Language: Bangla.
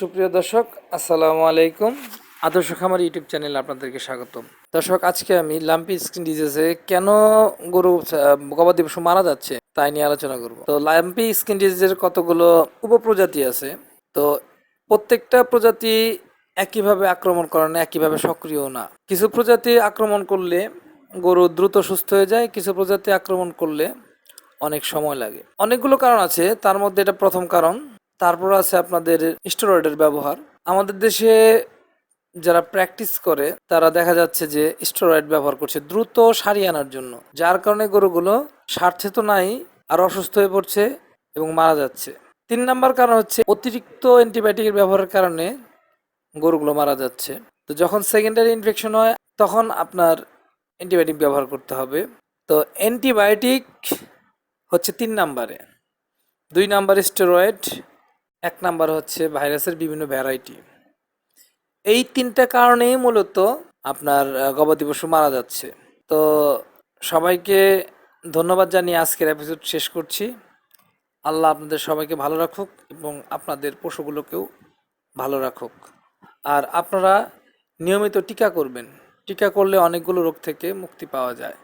সুপ্রিয় দর্শক, আসসালামু আলাইকুম। আদর্শ খামার ইউটিউব চ্যানেলে আপনাদেরকে স্বাগতম। দর্শক, আজকে আমি লাম্পি স্কিন ডিজিজে কেন গরু গবাদি পশু মারা যাচ্ছে তাই নিয়ে আলোচনা করব। তো লাম্পি স্কিন ডিজিজের কতগুলো উপপ্রজাতি আছে? তো প্রত্যেকটা প্রজাতি একইভাবে আক্রমণ করে না, একইভাবে সক্রিয় না। কিছু প্রজাতি আক্রমণ করলে গরু দ্রুত সুস্থ হয়ে যায়, কিছু প্রজাতি আক্রমণ করলে অনেক সময় লাগে। অনেকগুলো কারণ আছে, তার মধ্যে এটা প্রথম কারণ তারপর আছে আপনাদের স্টেরয়েডের ব্যবহার। আমাদের দেশে যারা প্র্যাকটিস করে, তারা দেখা যাচ্ছে যে স্টেরয়েড ব্যবহার করছে দ্রুত সারিয়ে আনার জন্য। যার কারণে গরুগুলো স্বার্থে তো নাই, আর অসুস্থ হয়ে পড়ছে এবং মারা যাচ্ছে। তিন নাম্বার কারণ হচ্ছে অতিরিক্ত অ্যান্টিবায়োটিকের ব্যবহারের কারণে গরুগুলো মারা যাচ্ছে। তো যখন সেকেন্ডারি ইনফেকশন হয়, তখন আপনার অ্যান্টিবায়োটিক ব্যবহার করতে হবে। তো অ্যান্টিবায়োটিক হচ্ছে তিন নাম্বারে। দুই নাম্বার স্টেরয়েড এক নাম্বার হচ্ছে ভাইরাসের বিভিন্ন ভ্যারাইটি এই তিনটা কারণেই মূলত আপনার গবাদি পশু মারা যাচ্ছে। তো সবাইকে ধন্যবাদ জানিয়ে আজকের এপিসোড শেষ করছি। আল্লাহ আপনাদের সবাইকে ভালো রাখুক এবং আপনাদের পশুগুলোকেও ভালো রাখুক। আর আপনারা নিয়মিত টিকা করবেন। টিকা করলে অনেকগুলো রোগ থেকে মুক্তি পাওয়া যায়।